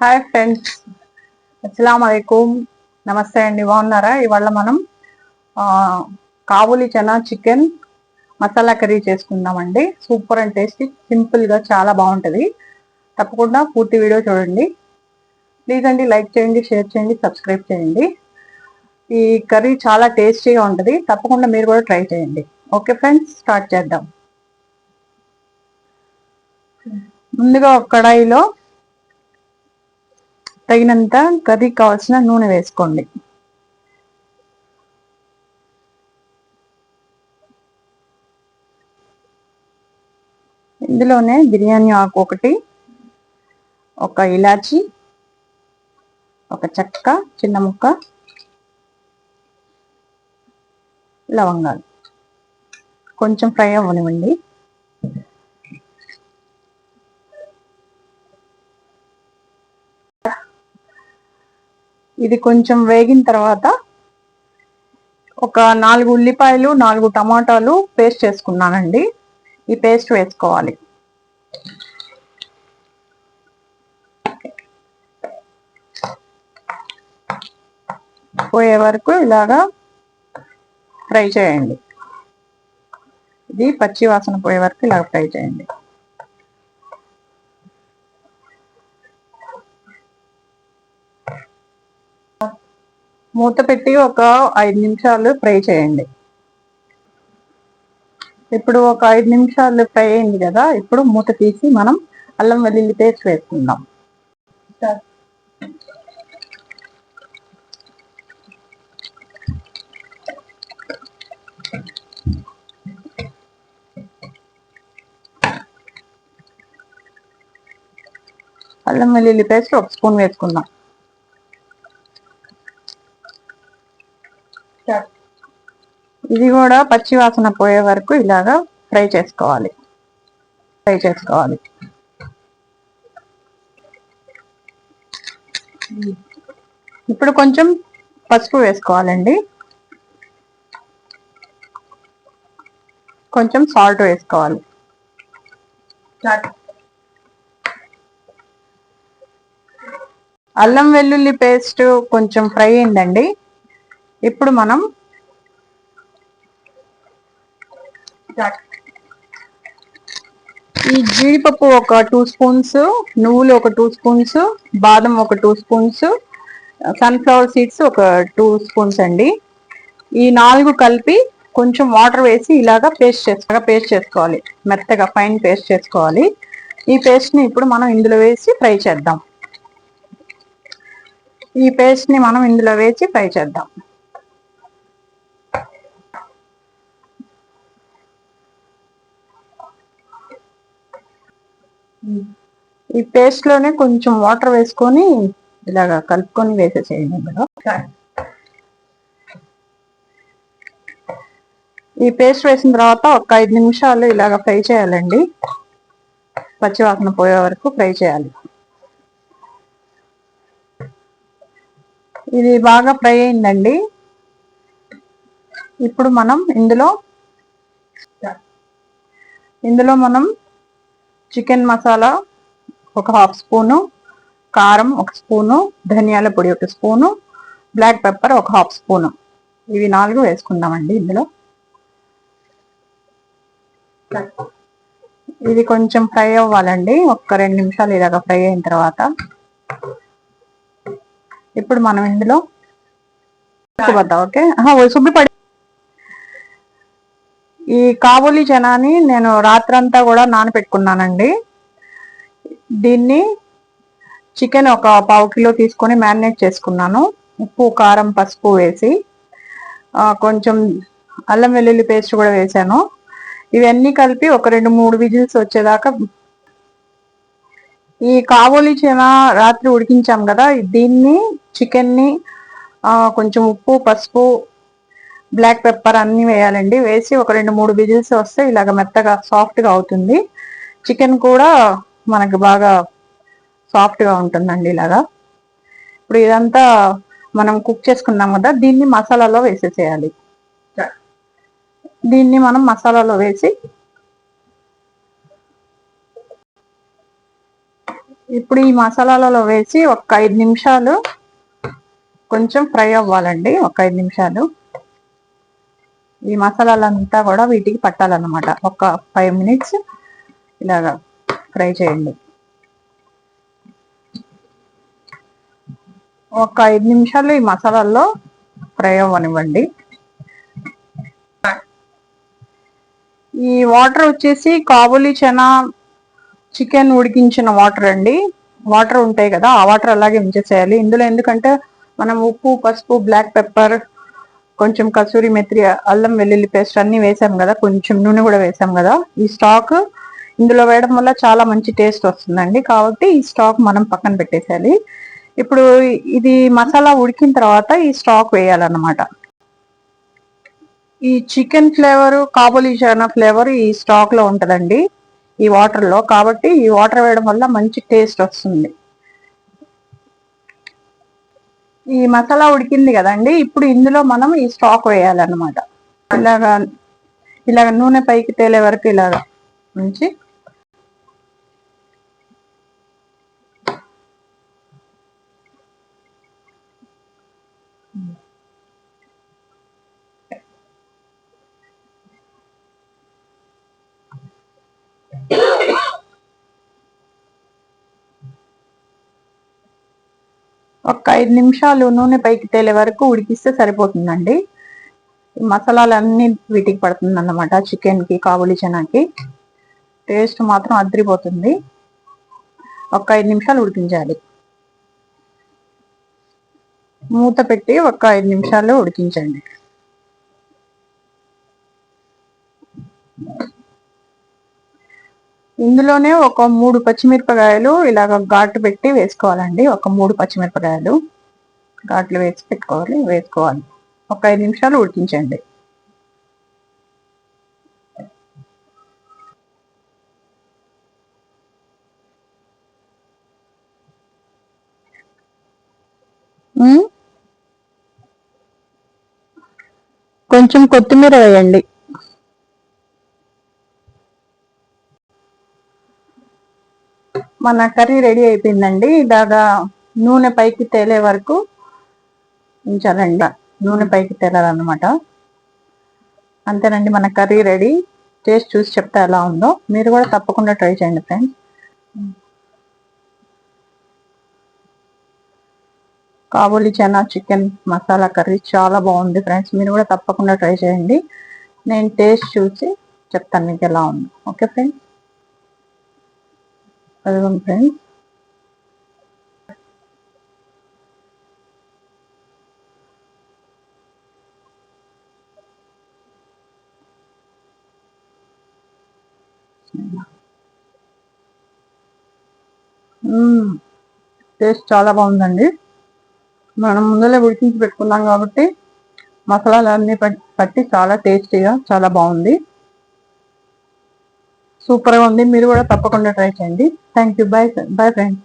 Hi friends అస్సలం అయికుం నమస్తే అండి. బాగున్నారా? ఇవాళ మనం కాబూలి చనా చికెన్ మసాలా కర్రీ చేసుకుందామండి. సూపర్ అండ్ టేస్టీ సింపుల్గా చాలా బాగుంటుంది. తప్పకుండా పూర్తి వీడియో చూడండి. ప్లీజ్ అండి లైక్ చేయండి షేర్ చేయండి సబ్స్క్రైబ్ చేయండి. ఈ కర్రీ చాలా టేస్టీగా ఉంటుంది. తప్పకుండా మీరు కూడా ట్రై చేయండి. ఓకే ఫ్రెండ్స్ స్టార్ట్ చేద్దాం. ముందుగా ఒక కడాయిలో తగినంత కర్రీకి కావాల్సిన నూనె వేసుకోండి. ఇందులోనే బిర్యానీ ఆకు ఒకటి ఒక ఇలాచి ఒక చెక్క చిన్న ముక్క లవంగాలు. కొంచెం ఫ్రై అవ్వనివ్వండి. ఇది కొంచెం వేగిన తర్వాత ఒక నాలుగు ఉల్లిపాయలు నాలుగు టమాటాలు పేస్ట్ చేసుకున్నానండి. ఈ పేస్ట్ వేసుకోవాలి. పోయే వరకు ఇలాగా ఫ్రై చేయండి. ఇది పచ్చి వాసన పోయే వరకు ఇలాగ ఫ్రై చేయండి. మూత పెట్టి ఒక ఐదు నిమిషాలు ఫ్రై చేయండి. ఇప్పుడు ఒక ఐదు నిమిషాలు ఫ్రై అయింది కదా ఇప్పుడు మూత తీసి మనం అల్లం వెల్లుల్లి పేస్ట్ వేసుకుందాం. అల్లం వెల్లుల్లి పేస్ట్ ఒక స్పూన్ వేసుకుందాం. ఇది కూడా పచ్చి వాసన పోయే వరకు ఇలాగా ఫ్రై చేసుకోవాలి. ఫ్రై చేసుకోవాలి. ఇప్పుడు కొంచెం పసుపు వేసుకోవాలండి. కొంచెం సాల్ట్ వేసుకోవాలి. అల్లం వెల్లుల్లి పేస్ట్ కొంచెం ఫ్రై అయిందండి. ఇప్పుడు మనం ఈ జీడిపప్పు ఒక టూ స్పూన్స్ నువ్వులు ఒక టూ స్పూన్స్ బాదం ఒక టూ స్పూన్స్ సన్ఫ్లవర్ సీడ్స్ ఒక టూ స్పూన్స్ అండి. ఈ నాలుగు కలిపి కొంచెం వాటర్ వేసి ఇలాగా పేస్ట్ చేసుకోగా పేస్ట్ చేసుకోవాలి. మెత్తగా ఫైన్ పేస్ట్ చేసుకోవాలి. ఈ పేస్ట్ని ఇప్పుడు మనం ఇందులో వేసి ఫ్రై చేద్దాం. ఈ పేస్ట్ని మనం ఇందులో వేసి ఫ్రై చేద్దాం. ఈ పేస్ట్లోనే కొంచెం వాటర్ వేసుకొని ఇలాగా కలుపుకొని వేసేసేయండి ఇందులో. ఈ పేస్ట్ వేసిన తర్వాత ఒక ఐదు నిమిషాలు ఇలాగ ఫ్రై చేయాలండి. పచ్చివాసన పోయే వరకు ఫ్రై చేయాలి. ఇది బాగా ఫ్రై అయిందండి. ఇప్పుడు మనం ఇందులో ఇందులో మనం చికెన్ మసాలా ఒక హాఫ్ స్పూను కారం ఒక స్పూను ధనియాల పొడి ఒక స్పూను బ్లాక్ పెప్పర్ ఒక హాఫ్ స్పూను. ఇవి నాలుగు వేసుకుందామండి ఇందులో. ఇది కొంచెం ఫ్రై అవ్వాలండి. ఒక్క రెండు నిమిషాలు ఇలాగ ఫ్రై అయిన తర్వాత. ఇప్పుడు మనం ఇందులో ఓకే? సుబ్బిపడి ఈ కాబూలి చనాని నేను రాత్రంతా కూడా నానపెట్టుకున్నానండి. దీన్ని చికెన్ ఒక పావు కిలో తీసుకొని మ్యారినేట్ చేసుకున్నాను. ఉప్పు కారం పసుపు వేసి కొంచెం అల్లం వెల్లుల్లి పేస్ట్ కూడా వేసాను. ఇవన్నీ కలిపి ఒక రెండు మూడు విజిల్స్ వచ్చేదాకా ఈ కాబోలి చెన రాత్రి ఉడికించాం కదా దీన్ని చికెన్ని కొంచెం ఉప్పు పసుపు బ్లాక్ పెప్పర్ అన్ని వేయాలండి. వేసి ఒక రెండు మూడు విజిల్స్ వస్తే ఇలాగ మెత్తగా సాఫ్ట్గా అవుతుంది. చికెన్ కూడా మనకి బాగా సాఫ్ట్గా ఉంటుందండి ఇలాగా. ఇప్పుడు ఇదంతా మనం కుక్ చేసుకున్నాం కదా దీన్ని మసాలాలో వేసేసేయాలి. దీన్ని మనం మసాలాలో వేసి ఇప్పుడు ఈ మసాలాలలో వేసి ఒక ఐదు నిమిషాలు కొంచెం ఫ్రై అవ్వాలండి. ఒక ఐదు నిమిషాలు. ఈ మసాలాలంతా కూడా వీటికి పట్టాలన్నమాట. ఒక ఫైవ్ మినిట్స్ ఇలాగా ఫ్రై చేయండి. ఒక ఐదు నిమిషాలు ఈ మసాలాల్లో ఫ్రై అవ్వనివ్వండి. ఈ వాటర్ వచ్చేసి కాబులి చనా చికెన్ ఉడికించిన వాటర్ అండి. వాటర్ ఉంటాయి కదా ఆ వాటర్ అలాగే ఉంచేసేయాలి. ఇందులో ఎందుకంటే మనం ఉప్పు పసుపు బ్లాక్ పెప్పర్ కొంచెం కసూరి మెత్రి అల్లం వెల్లుల్లి పేస్ట్ అన్ని వేసాం కదా కొంచెం నూనె కూడా వేసాం కదా. ఈ స్టాక్ ఇందులో వేయడం వల్ల చాలా మంచి టేస్ట్ వస్తుందండి. కాబట్టి ఈ స్టాక్ మనం పక్కన పెట్టేసేయాలి. ఇప్పుడు ఇది మసాలా ఉడికిన తర్వాత ఈ స్టాక్ వేయాలన్నమాట. ఈ చికెన్ ఫ్లేవర్ కాబోలి ఫ్లేవర్ ఈ స్టాక్లో ఉంటుందండి ఈ వాటర్లో. కాబట్టి ఈ వాటర్ వేయడం వల్ల మంచి టేస్ట్ వస్తుంది. ఈ మసాలా ఉడికింది కదండి ఇప్పుడు ఇందులో మనం ఈ స్టాక్ వేయాలన్నమాట. ఇలాగా ఇలాగ నూనె పైకి తేలే వరకు ఇలాగా ఉంచి ఒక ఐదు నిమిషాలు నూనె పైకి తేలే వరకు ఉడికిస్తే సరిపోతుందండి. మసాలాలన్నీ వీటికి పడుతుంది అన్నమాట చికెన్కి కాబులి చనాకి. టేస్ట్ మాత్రం అదిరిపోతుంది ఒక ఐదు నిమిషాలు ఉడికించాలి. మూత పెట్టి ఒక ఐదు నిమిషాలు ఉడికించండి. ఇందులోనే ఒక మూడు పచ్చిమిరపకాయలు ఇలాగ ఘాటు పెట్టి వేసుకోవాలండి. ఒక మూడు పచ్చిమిరపకాయలు ఘాట్లు వేసి పెట్టుకోవాలి వేసుకోవాలి. ఒక ఐదు నిమిషాలు ఉడికించండి. కొంచెం కొత్తిమీర వేయండి. మన కర్రీ రెడీ అయిపోయిందండి. ఇలాగా నూనె పైకి తేలే వరకు ఉంచాలండి. నూనె పైకి తేలాలన్నమాట. అంతేనండి మన కర్రీ రెడీ. టేస్ట్ చూసి చెప్తే ఎలా ఉందో. మీరు కూడా తప్పకుండా ట్రై చేయండి friends. Kabuli chana chicken masala curry చాలా బాగుంది ఫ్రెండ్స్. మీరు కూడా తప్పకుండా ట్రై చేయండి. నేను టేస్ట్ చూసి చెప్తాను మీకు ఎలా ఉంది. Okay friends? అదిగోండి ఫ్రెండ్స్. టేస్ట్ చాలా బాగుందండి. మనం ముందలే ఉడికించి పెట్టుకున్నాం కాబట్టి మసాలాలన్నీ పట్టి చాలా టేస్టీగా చాలా బాగుంది. సూపర్గా ఉంది. మీరు కూడా తప్పకుండా ట్రై చేయండి. Thank you bye bye friends